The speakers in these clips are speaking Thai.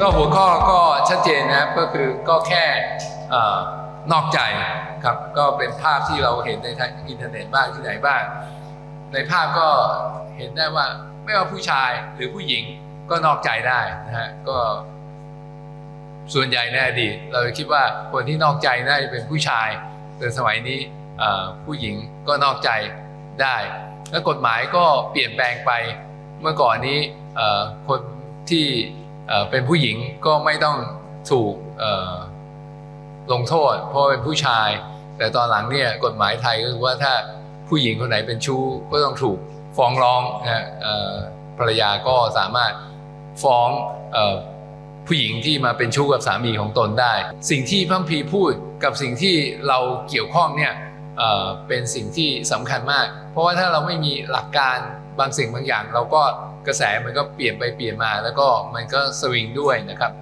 ก็หัวข้อก็ชัดเจนนะครับก็คือก็แค่นอกใจครับก็เป็นภาพที่เราเห็นในทางอินเทอร์เน็ตบ้างที่ไหนบ้าง ในภาพก็เห็นได้ว่าไม่ว่าผู้ชายหรือผู้หญิงก็นอกใจได้นะฮะก็ส่วนใหญ่ในอดีตเราคิดว่าคนที่นอกใจน่าจะเป็นผู้ชาย แต่สมัยนี้ผู้หญิงก็นอกใจได้ และกฎหมายก็เปลี่ยนแปลงไปเมื่อก่อนนี้คนที่ เป็นผู้หญิงก็ไม่ต้องถูกลงโทษ เพราะเป็นผู้ชาย แต่ตอนหลังเนี่ยกฎหมายไทยก็คือว่าถ้าผู้หญิงคนไหนเป็นชู้ก็ต้องถูกฟ้องร้องนะฮะภรรยาก็สามารถฟ้องอผู้หญิงที่มาเป็นชู้กับสามีของตนได้ สิ่งที่พระคัมพีพูดกับสิ่งที่เราเกี่ยวข้องเนี่ยเอ่อเป็นสิ่งที่สำคัญมาก เพราะว่าถ้าเราไม่มีหลักการบางสิ่งบางอย่างเราก็กระแสมันก็เปลี่ยนไปเปลี่ยนมา แล้วก็มันก็สวิงด้วยนะครับ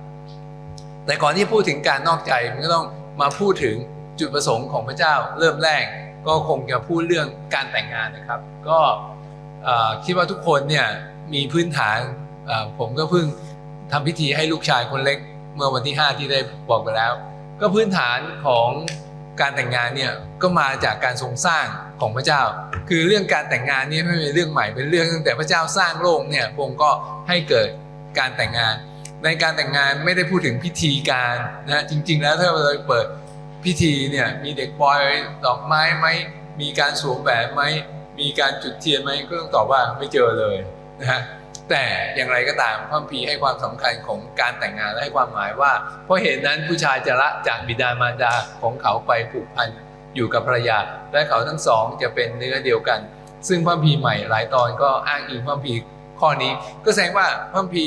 แต่ก่อนที่พูดถึงการนอกใจมันก็ต้องมาพูดถึงจุดประสงค์ของพระเจ้าเริ่มแรกก็คงจะพูดเรื่องการแต่งงานนะครับ ก็คิดว่าทุกคนเนี่ยมีพื้นฐานผมก็เพิ่งทำพิธีให้ลูกชายคนเล็ก เมื่อวันที่ 5 ที่ได้บอกไปแล้ว ก็พื้นฐานของ การแต่งงานเนี่ยก็มาจากการทรงสร้างของพระเจ้า คือเรื่องการแต่งงานเนี่ยไม่เป็นเรื่องใหม่เป็นเรื่องตั้งแต่พระเจ้าสร้างโลกเนี่ยพระองค์ก็ให้เกิดการแต่งงาน ในการแต่งงานไม่ได้พูดถึงพิธีการนะจริง ๆ แล้วถ้าเราเปิดพิธีเนี่ยมีเด็กปล่อยดอกไม้ไหมมีการสวมแหวนไหมมีการจุดเทียนไหมก็ต้องตอบว่าไม่เจอเลยนะฮะ แต่อย่างไรก็ตามพระคัมภีให้ความสำคัญของการแต่งงานและให้ความหมายว่า เพราะเหตุนั้นผู้ชายจะละจากบิดามารดาของเขาไปผูกพันอยู่กับภรรยา และเขาทั้งสองจะเป็นเนื้อเดียวกัน ซึ่งพระคัมภีใหม่หลายตอนก็อ้างอิงพระคัมภีข้อนี้ ก็แสดงว่าพระคัมภี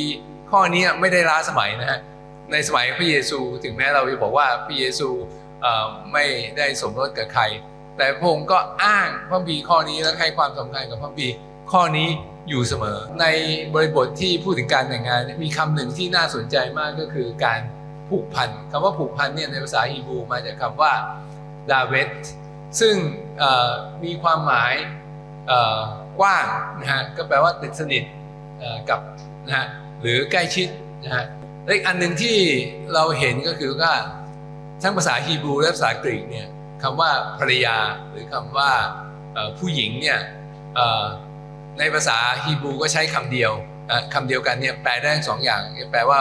ข้อนี้ไม่ได้ล้าสมัยนะฮะในสมัยพระเยซูถึงแม้เราจะบอกว่าพระเยซูไม่ได้สมรสกับใคร แต่พระองค์ก็อ้างพระคัมภีข้อนี้และให้ความสำคัญกับพระคัมภีข้อนี้ อยู่เสมอ ในบริบทที่พูดถึงการแต่งงานมีคำหนึ่งที่น่าสนใจมากก็คือการผูกพันคำว่าผูกพันเนี่ยในภาษาฮีบรูมาจากคำว่าดาเวตซึ่งมีความหมายกว้างนะฮะก็แปลว่าติดสนิทกับนะฮะหรือใกล้ชิดนะฮะและอีกอันหนึ่งที่เราเห็นก็คือว่าทั้งภาษาฮีบรูและภาษากรีกเนี่ยคำว่าภรรยาหรือคำว่าผู้หญิงเนี่ย ในภาษาฮีบรูก็ใช้คำเดียวอะคำเดียวกันเนี่ยแปลได้สองอย่าง แปลว่า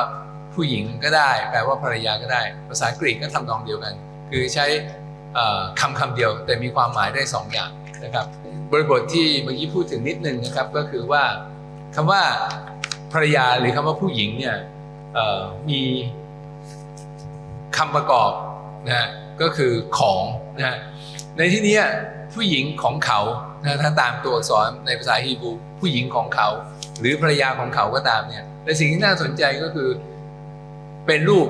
ผู้หญิงก็ได้ แปลว่าภรรยาก็ได้ ภาษากรีกก็ทำนองเดียวกัน คือใช้คำคำเดียวแต่มีความหมายได้สองอย่างนะครับ บริบทที่เมื่อกี้พูดถึงนิดนึงนะครับก็คือว่าคำว่าภรรยาหรือคำว่าผู้หญิงเนี่ยมีคำประกอบนะก็คือของนะในที่นี้ผู้หญิงของเขา ถ้าตามตัวอักษรในภาษาฮีบรูผู้หญิงของเขา หรือภรรยาของเขาก็ตามเนี่ยแต่สิ่งที่น่าสนใจก็คือเป็นรูป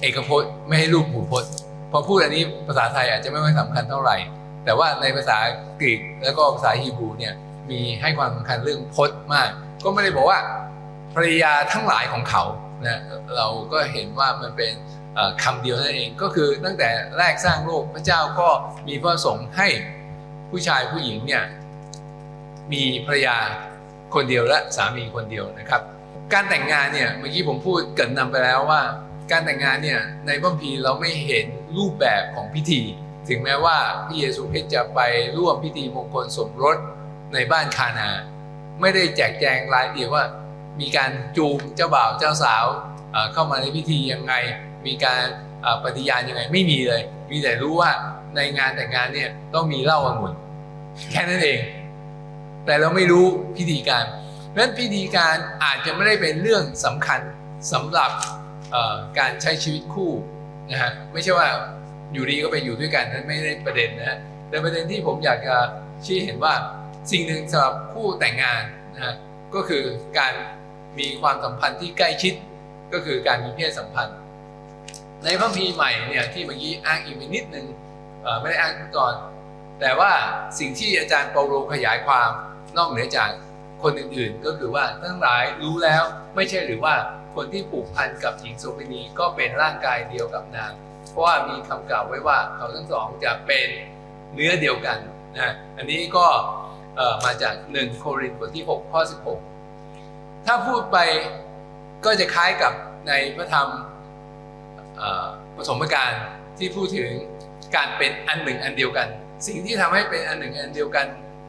เอกพจน์ ไม่ให้รูปผูพจน์พอพูดอันนี้ภาษาไทยอาจจะไม่ค่อยสำคัญเท่าไหร่ แต่ว่าในภาษากรีกแล้วก็ภาษาฮีบรูเนี่ยมีให้ความสำคัญเรื่องพจน์มาก ก็ไม่ได้บอกว่าภรรยาทั้งหลายของเขานะเราก็เห็นว่ามันเป็นเอ่อคำเดียวนั่นเองก็คือตั้งแต่แรกสร้างโลกพระเจ้าก็มีพระประสงค์ให้ ผู้ชายผู้หญิงเนี่ยมีภรรยาคนเดียวและสามีคนเดียวนะครับ การแต่งงานเนี่ยเมื่อกี้ผมพูดเกินนำไปแล้วว่า การแต่งงานเนี่ยในพระคัมภีร์เราไม่เห็นรูปแบบของพิธี ถึงแม้ว่าพระเยซูคริสต์จะไปร่วมพิธีมงคลสมรสในบ้านคานา ไม่ได้แจกแจงรายละเอียดว่า มีการจูงเจ้าบ่าวเจ้าสาวเข้ามาในพิธียังไง มีการปฏิญาณยังไงไม่มีเลย มีแต่รู้ว่าในงานแต่งงานเนี่ยต้องมีเหล้าองุ่น แค่นั้นเอง แต่เราไม่รู้พิธีการเพราะฉะนั้นพิธีการอาจจะไม่ได้เป็นเรื่องสำคัญสำหรับการใช้ชีวิตคู่นะฮะไม่ใช่ว่าอยู่ดีก็ไปอยู่ด้วยกันนั้นไม่ได้ประเด็นนะฮะแต่ประเด็นที่ผมอยากจะชี้เห็นว่าสิ่งหนึ่งสำหรับคู่แต่งงานนะฮะก็คือการมีความสัมพันธ์ที่ใกล้ชิดก็คือการมีเพศสัมพันธ์ ในพระคัมภีร์ใหม่เนี่ยที่เมื่อกี้อ้างอีกนิดนึงเอ่อไม่ได้อ้างกตอน แต่ว่าสิ่งที่อาจารย์เปาโลขยายความนอกเหนือจากคนอื่นๆ ก็คือว่าทั้งหลายรู้แล้วไม่ใช่หรือว่าคนที่ผูกพันกับหญิงโสเภณีก็เป็นร่างกายเดียวกับนาง เพราะว่ามีคำกล่าวไว้ว่าเขาทั้งสองจะเป็นเนื้อเดียวกันนะอันนี้ก็มาจาก1โครินธ์บทที่ 6 ข้อ 16 ถ้าพูดไปก็จะคล้ายกับในพระธรรมเอ่อปฐมกาลที่พูดถึงการเป็นอันหนึ่งอันเดียวกัน สิ่งที่ทำให้เป็นอันหนึ่งอันเดียวกัน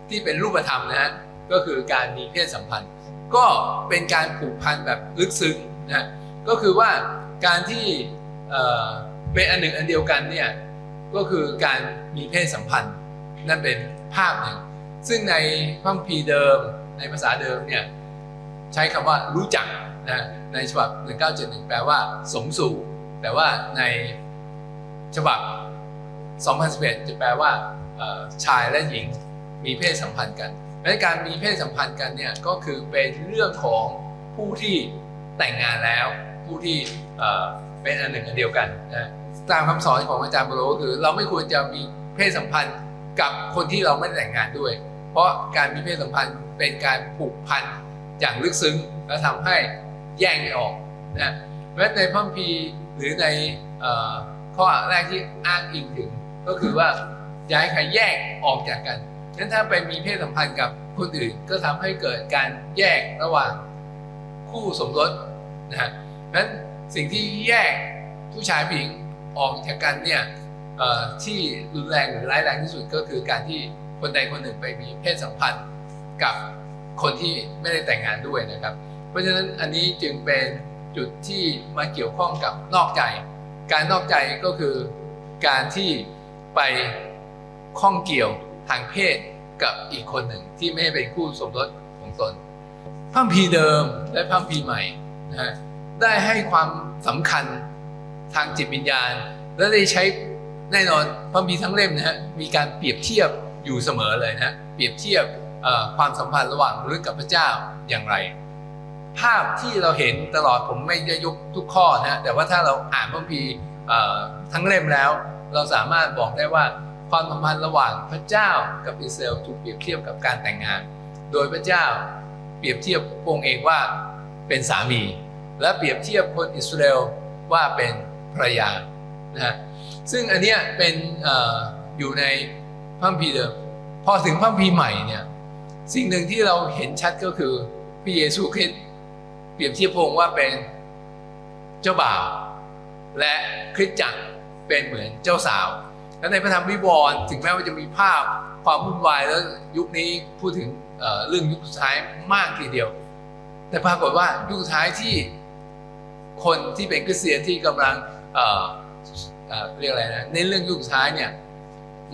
ที่เป็นรูปธรรมนะฮะก็คือการมีเพศสัมพันธ์ ก็เป็นการผูกพันแบบลึกซึ้งนะฮะก็คือว่าการที่เอ่อเป็นอันหนึ่งอันเดียวกันเนี่ยก็คือการมีเพศสัมพันธ์นั่นเป็นภาพหนึ่งซึ่งในพัมภีเดิมในภาษาเดิมเนี่ยใช้คำว่ารู้จักนะในฉบับ 1971 แปลว่าสมสู่ แต่ว่าในฉบับ 2011 จะแปลว่า ชายและหญิงมีเพศสัมพันธ์กันและการมีเพศสัมพันธ์กันเนี่ยก็คือเป็นเรื่องของผู้ที่แต่งงานแล้ว ผู้ที่เป็นอันหนึ่งอันเดียวกันนะตามคำสอนของอาจารย์บโรก็คือ เราไม่ควรจะมีเพศสัมพันธ์กับคนที่เราไม่ได้แต่งงานด้วย เพราะการมีเพศสัมพันธ์เป็นการผูกพันอย่างลึกซึ้งและทำให้แยกไม่ออกนะเพราะฉะนั้ในพัมภีหรือในข้อแรกที่อ้างอิงถึงก็คือว่า อย่าให้ใครแยกออกจากกันนั้นถ้าไปมีเพศสัมพันธ์กับคนอื่น ก็ทำให้เกิดการแยกระหว่างคู่สมรสนะฮะนั้นสิ่งที่แยกผู้ชายผู้หญิงออกจากกันเนี่ยที่รุนแรงหรือร้ายแรงที่สุดก็คือการที่คนใดคนหนึ่งไปมีเพศสัมพันธ์กับคนที่ไม่ได้แต่งงานด้วยนะครับ เพราะฉะนั้นอันนี้จึงเป็นจุดที่มาเกี่ยวข้องกับนอกใจ การนอกใจก็คือการที่ไป ข้องเกี่ยวทางเพศกับอีกคนหนึ่งที่ไม่เป็นคู่สมรสของตนพัมภีเดิมและพัมภีใหม่นะฮะได้ให้ความสำคัญทางจิตวิญญาณ และได้ใช้แน่นอนพัมภีทั้งเล่มนะฮะมีการเปรียบเทียบอยู่เสมอเลยนะเปรียบเทียบความสัมพันธ์ระหว่างมนุษย์กับพระเจ้าอย่างไร ภาพที่เราเห็นตลอดผมไม่ได้ยกทุกข้อนะแต่ว่าถ้าเราอ่านพระคัมภีร์ทั้งเล่มแล้ว เราสามารถบอกได้ว่า ความสัมพันธ์ระหว่างพระเจ้ากับอิสราเอลถูกเปรียบเทียบกับการแต่งงาน โดยพระเจ้าเปรียบเทียบพระองค์เองว่าเป็นสามี และเปรียบเทียบคนอิสราเอลว่าเป็นภรรยานะฮะซึ่งอันเนี้ยเป็นออยู่ในพระคัมภีร์เดิมพอถึงพระคัมภีร์ใหม่เนี่ยสิ่งหนึ่งที่เราเห็นชัดก็คือพระเยซูคริสต์เปรียบเทียบพระองค์ว่าเป็นเจ้าบ่าว และคริสตจักรเป็นเหมือนเจ้าสาว และในพระธรรมวิวรณ์ถึงแม้ว่าจะมีภาพความวุ่นวายแล้วยุคนี้พูดถึงเเรื่องยุคสุดท้ายมากทีเดียว แต่ปรากฏว่ายุคสุดท้ายที่คนที่เป็นคริสเตียนที่กำลังเเเรียกอะไรนะในเรื่องยุคสุดท้ายเนี่ย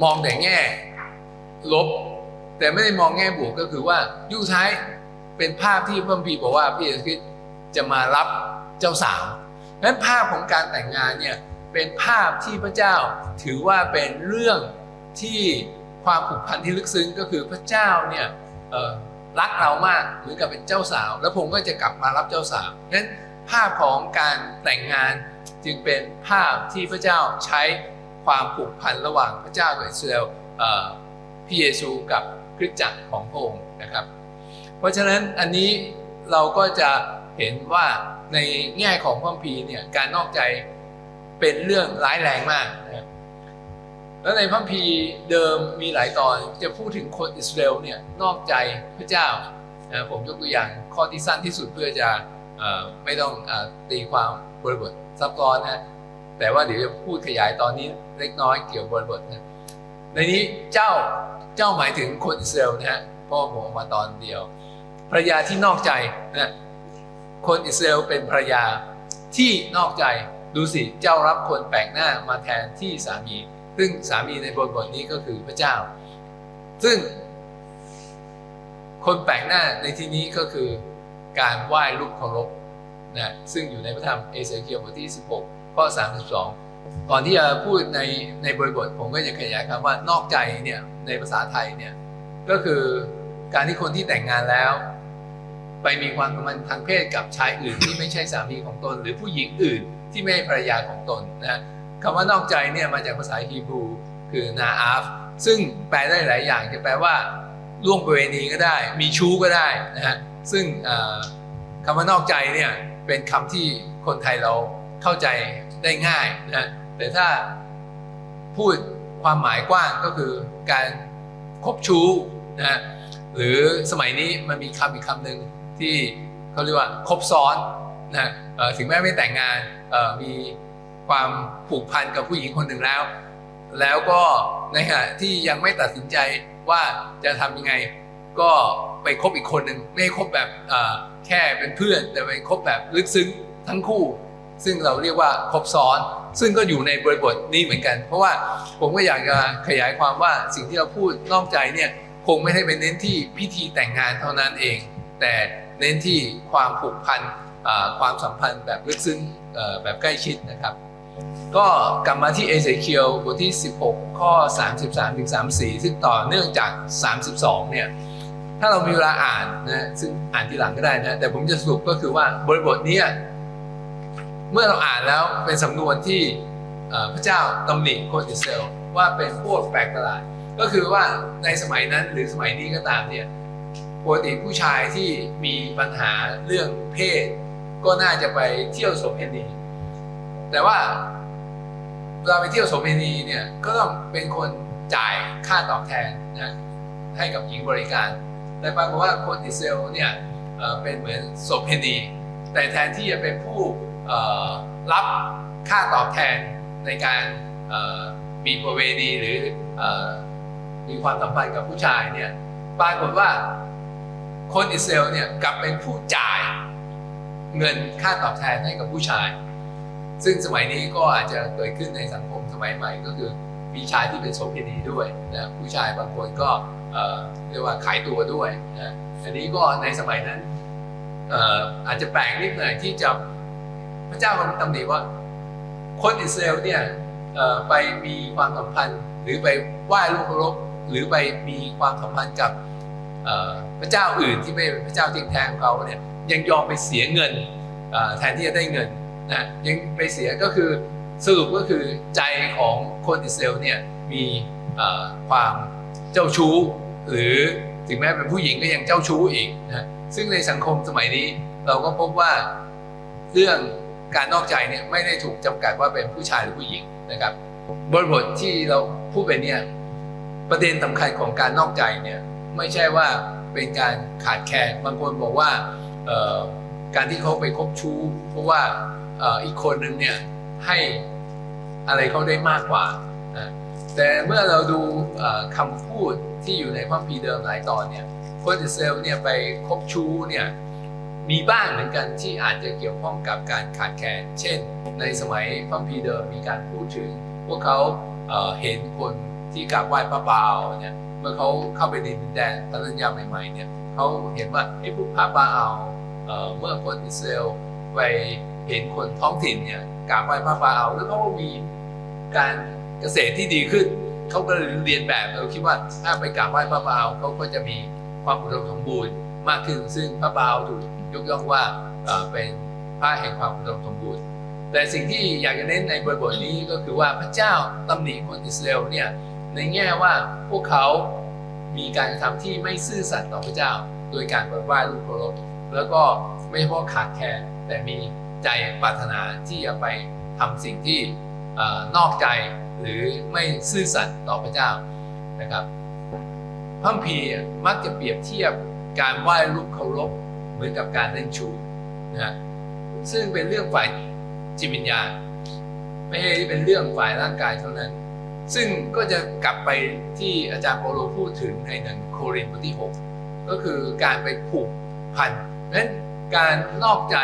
มองแต่แง่ลบ แต่ไม่ได้มองแง่บวกก็คือว่ายุคสุดท้ายเป็นภาพที่พระคัมภีบอกว่าพระเยซูคริสต์จะมารับเจ้าสาวดังนั้นภาพของการแต่งงานเนี่ย เป็นภาพที่พระเจ้าถือว่าเป็นเรื่องที่ความผูกพันที่ลึกซึ้งก็คือพระเจ้าเนี่ยรักเรามากเหมือนกับเป็นเจ้าสาว แล้วผมก็จะกลับมารับเจ้าสาวนั้นภาพของการแต่งงานจึงเป็นภาพที่พระเจ้าใช้ความผูกพันระหว่างพระเจ้ากับอิสราเอลพระเยซูกับคริสตจักรของพระองค์นะครับ เพราะฉะนั้นอันนี้เราก็จะเห็นว่าในแง่ของพระคัมภีร์เนี่ยการนอกใจ เป็นเรื่องร้ายแรงมาก แล้วในพระคัมภีเดิมมีหลายตอนจะพูดถึงคนอิสราเอลเนี่ยนอกใจพระเจ้า ผมยกตัวอย่างข้อที่สั้นที่สุดเพื่อจะอไม่ต้องอตีความบริบทซับซ้อนนะแต่ว่าเดี๋ยวจะพูดขยายตอนนี้เล็กน้อยเกี่ยวบริบทนะในนี้เจ้าเจ้าหมายถึงคนอิสราเอลนะฮะเพราะว่าผมเอามาตอนเดียวภรรยาที่นอกใจนะคนอิสราเอลเป็นภรรยาที่นอกใจ ดูสิเจ้ารับคนแปลกหน้ามาแทนที่สามี ซึ่งสามีในบทบทนี้ก็คือพระเจ้า ซึ่ง คนแปลกหน้าในที่นี้ก็คือการไหว้ลูกเคารพนะซึ่งอยู่ในพระธรรมเอเสเคียลบทที่ 16 ข้อ 32 ก่อนที่จะพูดในในบริบทผมก็จะขยายคำว่านอกใจเนี่ยในภาษาไทยเนี่ยก็คือการที่คนที่แต่งงานแล้ว ไปมีความสัมพันธ์ทางเพศกับชายอื่นที่ไม่ใช่สามีของตน หรือผู้หญิงอื่น ที่ไม่ใช่ภรรยาของตนนะคำว่านอกใจเนี่ยมาจากภาษาฮีบรูคือนาอาฟซึ่งแปลได้หลายอย่างจะแปลว่าล่วงประเวณีก็ได้ มีชู้ก็ได้นะฮะซึ่งคำว่านอกใจเนี่ยเป็นคำที่คนไทยเราเข้าใจได้ง่ายนะแต่ถ้าพูดความหมายกว้างก็คือการคบชู้นะฮะหรือสมัยนี้มันมีคำอีกคำหนึ่งที่เขาเรียกว่าคบซ้อน นะถึงแม้ไม่แต่งงานมีความผูกพันกับผู้หญิงคนหนึ่งแล้ว แล้วก็ในขณะที่ยังไม่ตัดสินใจว่าจะทำยังไง ก็ไปคบอีกคนหนึ่งไม่คบแบบแค่เป็นเพื่อน แต่ไปคบแบบลึกซึ้งทั้งคู่ ซึ่งเราเรียกว่าคบซ้อน ซึ่งก็อยู่ในบริบทนี้เหมือนกัน เพราะว่าผมก็อยากจะขยายความว่าสิ่งที่เราพูดนอกใจเนี่ยคงไม่ได้เป็นเน้นที่พิธีแต่งงานเท่านั้นเอง แต่เน้นที่ความผูกพัน ความสัมพันธ์แบบลึกซึ้งแบบใกล้ชิดนะครับ ก็กลับมาที่เอเ e เคียวบทที่ 16 ข้อ 33ถึง34 ซึ่งต่อเนื่องจาก 32 เนี่ยถ้าเรามีเวลาอ่านนะซึ่งอ่านทีหลังก็ได้นะแต่ผมจะสรุปก็คือว่าบริบทนี้เมื่อเราอ่านแล้วเป็นสำนวนที่พระเจ้าตำหนิโคนอิเอลว่าเป็นพวกแปลกประหลาดก็คือว่าในสมัยนั้นหรือสมัยนี้ก็ตามเนี่ยปกติผู้ชายที่มีปัญหาเรื่องเพศ ก็น่าจะไปเที่ยวโสเภณีแต่ว่าเวลาไปเที่ยวโสเภณีเนี่ยก็ต้องเป็นคนจ่ายค่าตอบแทนนะให้กับหญิงบริการ แต่ปรากฏว่าคนอิสเอลเนี่ยเเป็นเหมือนโสเภณีแต่แทนที่จะเป็นผู้รับค่าตอบแทนในการมีประเวณีหรืออมีความสัมพันธ์กับผู้ชายเนี่ยปรากฏว่าคนอิสราเอลเนี่ยกลับเป็นผู้จ่าย เงินค่าตอบแทนให้กับผู้ชาย ซึ่งสมัยนี้ก็อาจจะเกิดขึ้นในสังคมสมัยใหม่ก็คือมีชายที่เป็นโสเภณีด้วยนะผู้ชายบางคนก็เรียกว่าขายตัวด้วยนะอันนี้ก็ในสมัยนั้นเอ่อาจจะแปลกนิดหน่อยที่จะพระเจ้าทรงตำหนิว่า คนอิสราเอลเนี่ยไปมีความสัมพันธ์หรือไปไหว้ลูกรพหรือไปมีความสัมพันธ์กับพระเจ้าอื่นที่ไม่เป็นพระเจ้าจริงแท้ของเขาเนี่ย ยังยอมไปเสียเงินแทนที่จะได้เงินนะยังไปเสียก็คือสรุปก็คือใจของคนอิสราเอลเนี่ยมีความเจ้าชู้ หรือถึงแม้เป็นผู้หญิงก็ยังเจ้าชู้อีกนะซึ่งในสังคมสมัยนี้เราก็พบว่าเรื่องการนอกใจเนี่ยไม่ได้ถูกจำกัดว่าเป็นผู้ชายหรือผู้หญิงนะครับบริบทที่เราพูดไปเนี่ยประเด็นสำคัญของการนอกใจเนี่ยไม่ใช่ว่าเป็นการขาดแคลนบางคนบอกว่า การที่เขาไปคบชู้ เพราะว่าอีกคนหนึ่งเนี่ยให้อะไรเขาได้มากกว่า แต่เมื่อเราดูคำพูดที่อยู่ในพระคัมภีเดิมหลายตอนเนี่ยคนอิเอลเนี่ยไปคบชู้เนี่ยมีบ้างเหมือนกันที่อาจจะเกี่ยวข้องกับการขาดแคลน เช่น ในสมัยพระคัมภีเดิมมีการพูดถึง พวกเขาเห็นคนที่กราบไหว้พระบาลเนี่ยเมื่อเขาเข้าไปในดินแดนพันธญาใหม่ๆเนี่ย เขาเห็นว่าไอ้พวกพระบาเอ่อเมื่อคนอิสราเอลไปเห็นคนท้องถิ่นเนี่ยกราบไหว้พระบาอัลแล้วเขาก็มีการเกษตรที่ดีขึ้นเขาก็เลยเรียนแบบเราคิดว่าถ้าไปกราบไหว้พระบาอัลเขาก็จะมีความอุดมสมบูรณ์มากขึ้นซึ่งพระบาอัลถูกยกย่องว่าเป็นพระแห่งความอุดมสมบูรณ์แต่สิ่งที่อยากจะเน้นในบทบทนี้ก็คือว่าพระเจ้าตำหนิคนอิสราเอลเนี่ยในแง่ว่าพวกเขา มีการกระทำที่ไม่ซื่อสัตย์ต่อพระเจ้า โดยการไปไหว้รูปเคารพแล้วก็ไม่เฉพาะขาดแคลนแต่มีใจปรารถนาที่จะไปทำสิ่งที่อนอกใจหรือไม่ซื่อสัตย์ต่อพระเจ้านะครับพระคัมภีมักจะเปรียบเทียบการไหว้รูปเคารพเหมือนกับการเล่นชูนะซึ่งเป็นเรื่องฝ่ายจิตวิญญาณ ไม่ใช่เป็นเรื่องฝ่ายร่างกายเท่านั้น ซึ่งก็จะกลับไปที่อาจารย์โปโลพูดถึงในหนังโครินธ์บทที่ 6 ก็คือการไปผูกพันนั้นการนอกใจ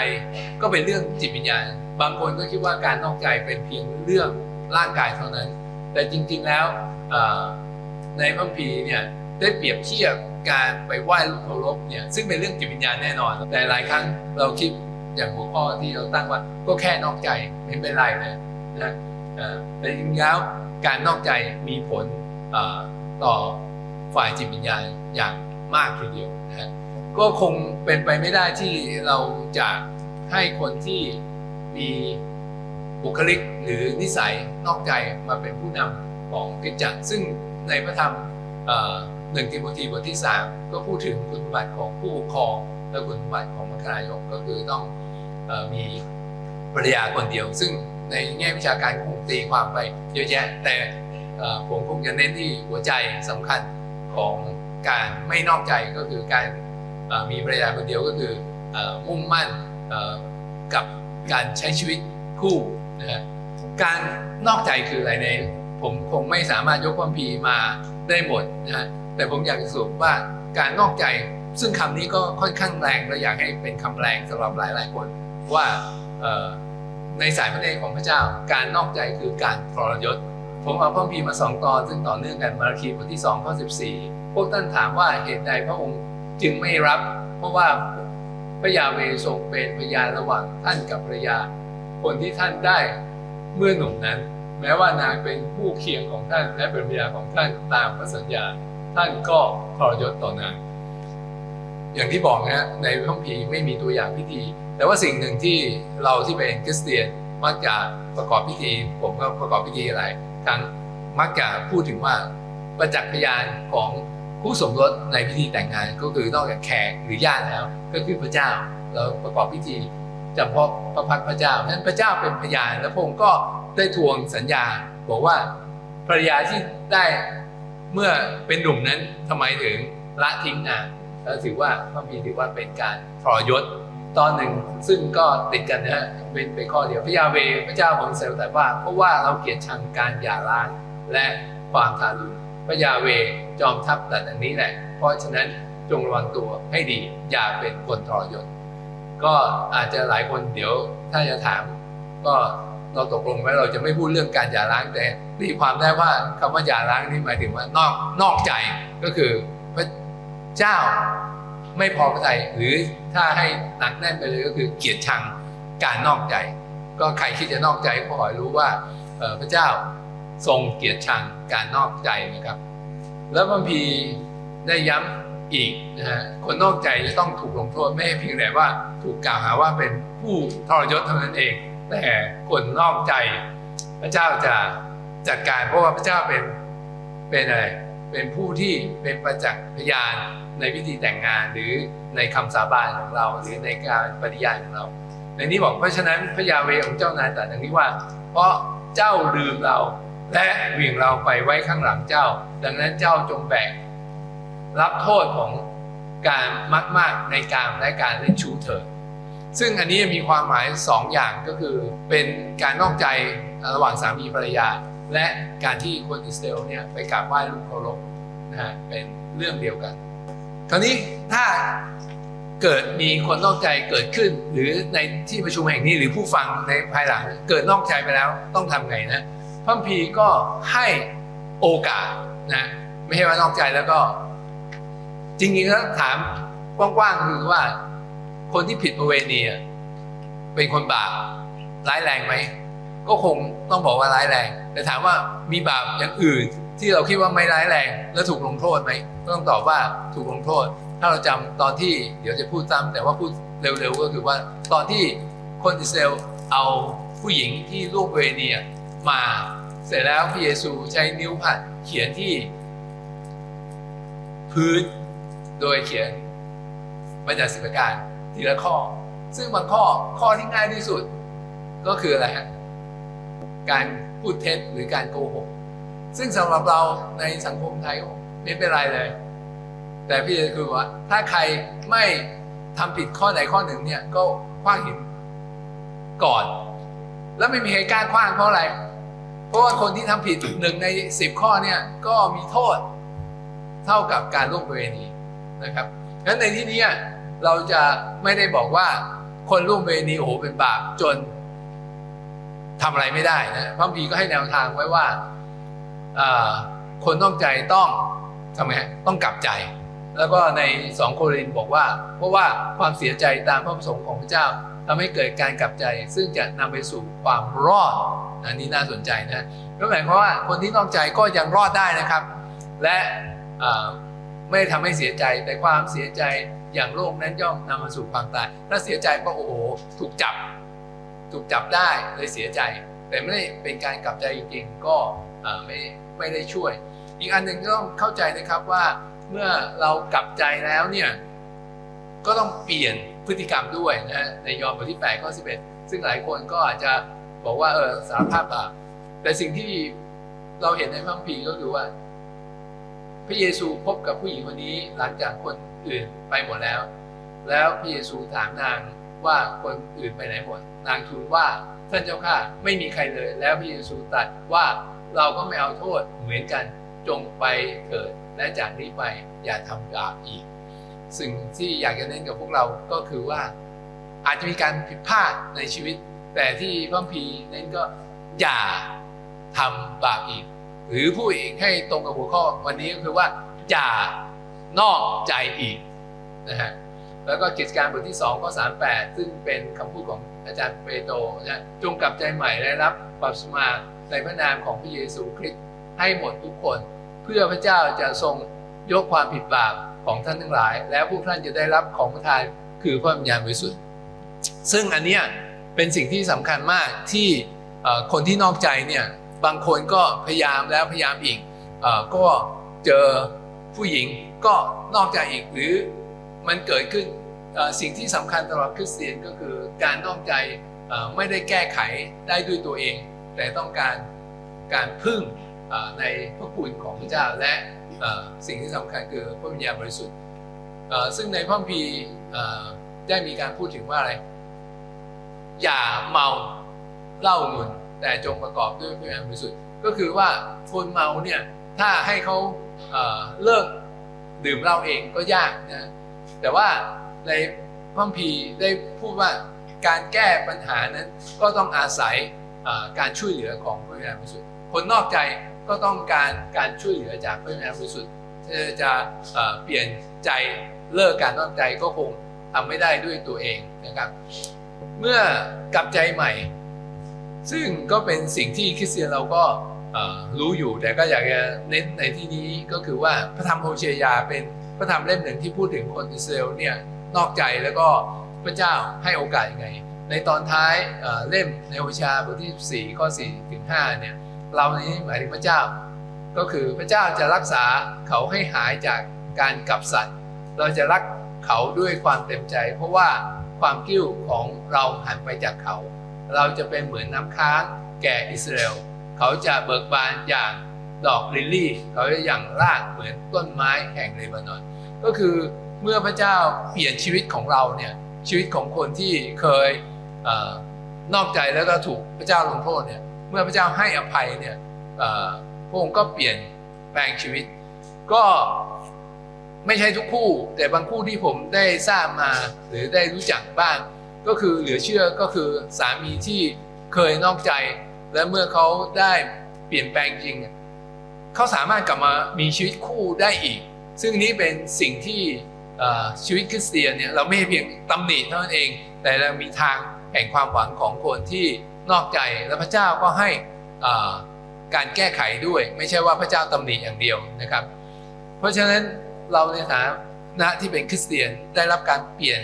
ก็เป็นเรื่องจิตวิญญาณ บางคนก็คิดว่าการนอกใจเป็นเพียงเรื่องร่างกายเท่านั้น แต่จริงๆแล้วในพระคัมภีเนี่ยได้เปรียบเทียบการไปไหว้รูปเคารพเนี่ยซึ่งเป็นเรื่องจิตวิญญาณแน่นอน แต่หลายครั้งเราคิดอย่างหัวข้อที่เราตั้งว่าก็แค่นอกใจไม่เป็นไรเลยนะ แต่จริงแล้วการนอกใจมีผลต่อฝ่ายจิตวิญญาณอย่างมากทีเดียวนะก็คงเป็นไปไม่ได้ที่เราจะให้คนที่มีบุคลิกหรือนิสัยนอกใจมาเป็นผู้นำของคริสตจักรซึ่งในพระธรรมหนึ่งทิโมธีบทที่ 3 ก็พูดถึงคุณสมบัติของผู้ปกครองและคุณสมบัติของมัคคายกก็คือต้องอมีภรรยาคนเดียว ซึ่ง ในแง่วิชาการคงตีความไปเยอะแยะ แต่ผมคงจะเน้นที่หัวใจสำคัญของการไม่นอกใจก็คือการมีภรรยาคนเดียวก็คืออมุ่งมั่นกับการใช้ชีวิตคู่นะการนอกใจคืออะไรในผมคงไม่สามารถยกความพีมาได้หมดนะแต่ผมอยากจะสรุปว่าการนอกใจซึ่งคำนี้ก็ค่อนข้างแรงและอยากให้เป็นคำแรงสำหรับหลายๆคน ว่า ในสายพระเนตรของพระเจ้าการนอกใจคือการทรยศผมเอาพระคัมภีร์มาสองตอนซึ่งต่อเนื่องกันมาราคีบทที่2ข้อ14พวกท่านถามว่าเหตุใดพระองค์จึงไม่รับ เพราะว่าพระยาเวทรงเป็นพยานระหว่างท่านกับภรรยา คนที่ท่านได้เมื่อหนุ่มนั้น แม้ว่านางเป็นผู้เคียงของท่านและเป็นภรรยาของท่านตามพระสัญญา ท่านก็ทรยศต่อนาง อย่างที่บอกนะฮะในพระคัมภีร์ไม่มีตัวอย่างพิธี แต่ว่าสิ่งหนึ่งที่เราที่เป็นคริสเตียนมักจะประกอบพิธี ผมก็ประกอบพิธีอะไรครั้งมักจะพูดถึงว่าประจักษ์พยานของคู่สมรสในพิธีแต่งงาน ก็คือนอกจากแขกหรือญาติแล้ว ก็คือพระเจ้าเราประกอบพิธีจำเพาะพระพักพระเจ้านั้นพระเจ้าเป็นพยานและพระองค์ก็ได้ทวงสัญญา บอกว่าภรรยาที่ได้เมื่อเป็นหนุ่มนั้นทำไมถึงละทิ้งงาน ถือว่าพระมีถือว่าเป็นการทรยศตอนหนึ่งซึ่งก็ติดกันนะฮะเป็นเป็นข้อเดียวพระยาเวพระเจ้าของอิสราเอลแต่ว่า เพราะว่าเราเกลียดชังการหย่าร้างและความทารุณพระยาเวจอมทัพแต่ดังนี้แหละ เพราะฉะนั้นจงระวังตัวให้ดีอย่าเป็นคนทรยศก็อาจจะหลายคนเดี๋ยวถ้าจะถาม ก็เราตกลงไว้เราจะไม่พูดเรื่องการหย่าร้างแต่ตีความได้ว่าคำว่าหย่าร้างนี่หมายถึงว่านอกนอกใจก็คือ เจ้าไม่พอพระทัยหรือถ้าให้หนักแน่นไปเลยก็คือเกลียดชังการนอกใจ ก็ใครคิดจะนอกใจก็ขอให้รู้ว่าพระเจ้าทรงเกลียดชังการนอกใจนะครับ แล้วบางพีได้ย้ำอีกนะฮะคนนอกใจจะต้องถูกลงโทษไม่ใช่เพียงแต่ว่าถูกกล่าวหาว่าเป็นผู้ทรยศเท่านั้นเอง แต่คนนอกใจ พระเจ้าจะจัดการเพราะว่าพระเจ้าเป็นเป็นอะไร เป็นผู้ที่เป็นประจักษ์พยานในพิธีแต่งงานหรือในคำสาบานของเรา หรือในการปฏิญาณของเรา ในนี้บอกเพราะฉะนั้นพระยาเวของเจ้านายตรัสดังนี้ว่า เพราะเจ้าลืมเราและเหวี่ยงเราไปไว้ข้างหลังเจ้า ดังนั้นเจ้าจงแบกรับโทษของการมักมากในการและการเล่นชู้เถิดซึ่งอันนี้มีความหมายสองอย่างก็คือเป็นการนอกใจระหว่างสามีภรรยา และการที่คนอิสราเอลเนี่ยไปกราบไหว้รูปเคารพนะฮะเป็นเรื่องเดียวกัน คราวนี้ถ้าเกิดมีคนนอกใจเกิดขึ้น หรือในที่ประชุมแห่งนี้หรือผู้ฟังในภายหลังเกิดนอกใจไปแล้วต้องทำไงนะพระคัมภีก็ให้โอกาสนะไม่ใช่ว่านอกใจแล้วก็ จริงๆแล้วถามกว้างๆคือว่า คนที่ผิดประเวณีเป็นคนบาปร้ายแรงไหม ก็คงต้องบอกว่าร้ายแรง แต่ถามว่ามีบาปอย่างอื่นที่เราคิดว่าไม่ร้ายแรง แล้วถูกลงโทษไหมก็ต้องตอบว่าถูกลงโทษ ถ้าเราจำตอนที่เดี๋ยวจะพูดซ้ำแต่ว่าพูดเร็วๆก็คือว่าตอนที่คนอิสราเอลเอาผู้หญิงที่ร่วมประเวณีอะมาเสร็จแล้วพระเยซูใช้นิ้วผัดเขียนที่ พื้นโดยเขียนบัญญัติสิบประการทีละข้อ ซึ่งบางข้อข้อที่ง่ายที่สุด ก็คืออะไรฮะ การพูดเท็จหรือการโกหก ซึ่งสำหรับเราในสังคมไทยไม่เป็นไรเลย แต่พี่จะคือว่า ถ้าใครไม่ทำผิดข้อใดข้อหนึ่งเนี่ยก็คว้างหินก่อน แล้วไม่มีใครกล้าคว้างเพราะอะไร เพราะว่าคนที่ทำผิดหนึ่งในสิบข้อเนี่ยก็มีโทษเท่ากับการร่วมประเวณีนะครับงั้นในที่นี้เราจะไม่ได้บอกว่าคนร่วมประเวณีโอ้โหเป็นบาปจน ทำอะไรไม่ได้นะพระคัมภีก็ให้แนวทางไว้ว่าคนนอกใจต้องทำไงต้องกลับใจ แล้วก็ในสองโครินบอกว่า เพราะว่าความเสียใจตามพระประสงค์ของพระเจ้าทำให้เกิดการกลับใจ ซึ่งจะนำไปสู่ความรอดอันนี้น่าสนใจนะก็หมายความว่าคนที่นอกใจก็ยังรอดได้นะครับ และไม่ทำให้เสียใจแต่ความเสียใจอย่างโลกนั้นย่อมนำมาสู่ความตาย ถ้าเสียใจก็โอ้โหถูกจับ ถูกจับได้เลยเสียใจ แต่ไม่ได้เป็นการกลับใจจริงๆก็ไม่ไม่ได้ช่วย อีกอันหนึ่งก็ต้องเข้าใจนะครับว่าเมื่อเรากลับใจแล้วเนี่ยก็ต้องเปลี่ยนพฤติกรรมด้วยนะฮะในยอห์นบทที่8ข้อ11 ซึ่งหลายคนก็อาจจะบอกว่าเออสารภาพบาปแต่สิ่งที่เราเห็นในพระคัมภีร์ก็คือว่า พระเยซูพบกับผู้หญิงคนนี้หลังจากคนอื่นไปหมดแล้ว แล้วพระเยซูถามนาง ว่าคนอื่นไปไหนหมด นางทูลว่าท่านเจ้าข้าไม่มีใครเลย แล้วพระเยซูตรัสว่าเราก็ไม่เอาโทษเหมือนกันจงไปเถิดและจากนี้ไปอย่าทำบาปอีก สิ่งที่อยากจะเน้นกับพวกเราก็คือว่า อาจจะมีการผิดพลาดในชีวิต แต่ที่พระคัมภีเน้นก็อย่าทำบาปอีก หรือพูดอีกให้ตรงกับหัวข้อวันนี้ก็คือว่าอย่านอกใจอีกนะฮะ แล้วก็กิจการบทที่2ข้อ38 ซึ่งเป็นคำพูดของอาจารย์เปโตรนะจงกลับใจใหม่และรับบัพติศมาในพระนามของพระเยซูคริสต์ให้หมดทุกคน เพื่อพระเจ้าจะทรงยกความผิดบาปของท่านทั้งหลาย แล้วพวกท่านจะได้รับของประทานคือพระวิญญาณบริสุทธิ์ซึ่งอันเนี้ยเป็นสิ่งที่สำคัญมากที่คนที่นอกใจเนี่ยบางคนก็พยายามแล้วพยายามอีกอก็เจอผู้หญิงก็นอกใจอีกหรือ มันเกิดขึ้นสิ่งที่สำคัญสำหรับคริสเตียนก็คือการนอกใจไม่ได้แก้ไขได้ด้วยตัวเอง แต่ต้องการการพึ่งในพระคุณของพระเจ้าและสิ่งที่สำคัญคือพระวิญญาณบริสุทธิ์ซึ่งในพระคัมภีร์ได้มีการพูดถึงว่าอะไร อย่าเมาเหล้านุนแต่จงประกอบด้วยพระวิญญาณบริสุทธิ์ก็คือว่าคนเมาเนี่ยถ้าให้เขาเลิกดื่มเหล้าเองก็ยากนะ แต่ว่าในพระคัมภีได้พูดว่าการแก้ปัญหานั้นก็ต้องอาศัยการช่วยเหลือของพระวิญญาณบริสุทธิ์คนนอกใจก็ต้องการการช่วยเหลือจากพระวิญญาณบริสุทธิ์จะจะเปลี่ยนใจเลิกการนอกใจก็คงทำไม่ได้ด้วยตัวเองนะครับ เมื่อกลับใจใหม่ ซึ่งก็เป็นสิ่งที่คริสเตียนเราก็รู้อยู่แต่ก็อยากจะเน้นในที่นี้ก็คือว่าพระธรรมโฮเชยาเป็น พระธรรมเล่มหนึ่งที่พูดถึงคนอิสราเอลเนี่ยนอกใจแล้วก็พระเจ้าให้โอกาสยังไง ในตอนท้ายเเล่มในโฮเชาบทที่ 4 ข้อ4ถึง5เนี่ยเรานี้หมายถึงพระเจ้า ก็คือพระเจ้าจะรักษาเขาให้หายจากการกลับสัตว์ เราจะรักเขาด้วยความเต็มใจ เพราะว่าความกิ้วของเราหันไปจากเขา เราจะเป็นเหมือนน้ำค้างแก่อิสราเอลเขาจะเบิกบานอย่าง ดอกลิลลี่เขาจะอย่างรากเหมือนต้นไม้แห่งเลบานอน ก็คือเมื่อพระเจ้าเปลี่ยนชีวิตของเราเนี่ยชีวิตของคนที่เคยเอนอกใจแล้วก็ถูกพระเจ้าลงโทษเนี่ยเมื่อพระเจ้าให้อภัยเนี่ยพระองค์ก็เปลี่ยนแปลงชีวิต ก็ไม่ใช่ทุกคู่ แต่บางคู่ที่ผมได้ทราบมาหรือได้รู้จักบ้าง ก็คือเหลือเชื่อก็คือสามีที่เคยนอกใจ และเมื่อเขาได้เปลี่ยนแปลงจริง เขาสามารถกลับมามีชีวิตคู่ได้อีก ซึ่งนี้เป็นสิ่งที่ชีวิตคริสเตียนเนี่ยเราไม่เพียงตำหนิเท่านั้นเอง แต่เรามีทางแห่งความหวังของคนที่นอกใจและพระเจ้าก็ให้การแก้ไขด้วย ไม่ใช่ว่าพระเจ้าตำหนิอย่างเดียวนะครับ เพราะฉะนั้นเราในฐานะที่เป็นคริสเตียนได้รับการเปลี่ยน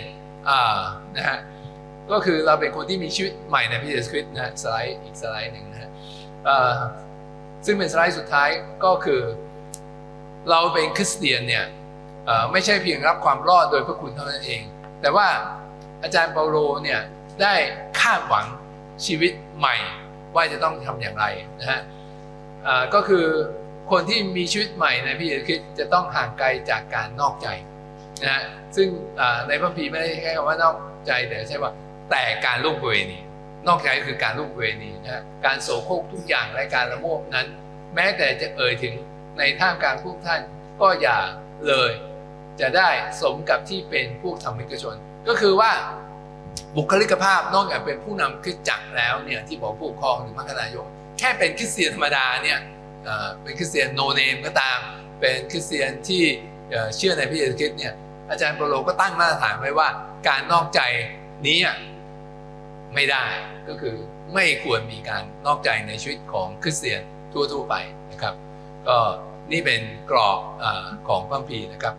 นะฮะก็คือเราเป็นคนที่มีชีวิตใหม่ในพระเยซูคริสต์นะสไลด์อีกสไลด์หนึ่งนะฮะ ซึ่งเป็นสไลด์สุดท้ายก็คือ เราเป็นคริสเตียนเนี่ยไม่ใช่เพียงรับความรอดโดยพระคุณเท่านั้นเอง แต่ว่าอาจารย์เปาโลเนี่ยได้คาดหวังชีวิตใหม่ว่าจะต้องทำอย่างไรนะฮะก็คือคนที่มีชีวิตใหม่ในพระเยซูคริสต์จะต้องห่างไกลจากการนอกใจนะฮะซึ่งในพระคัมภีไม่ได้ใช้คำว่านอกใจแต่ใช้ว่าแต่การล่วงเวณีน นอกใจก็คือการล่วงปเวณีนะการโสโครกทุกอย่างและการละโมบนั้น แม้แต่จะเอ่ยถึงในท่ามกลางพวกท่านก็อย่าเลย จะได้สมกับที่เป็นพวกธรรมิกชน ก็คือว่าบุคลิกภาพนอกจากเป็นผู้นำคริสจักรแล้วเนี่ยที่บอกผู้ปกครองหรือมัคคณายกแค่เป็นคริสเตียนธรรมดาเนี่ยเป็นคริสเตียนโนเนมก็ตาม เป็นคริสเตียนที่เชื่อในพระเยซูคริสต์เนี่ยอาจารย์เปโลก็ตั้งมาตรฐานไว้ว่า การนอกใจนี้ ไม่ได้ก็คือไม่ควรมีการนอกใจในชีวิตของคริสเตียนทั่วๆไปนะครับ ก็นี่เป็นกรอบอของพระคัมภีนะครับ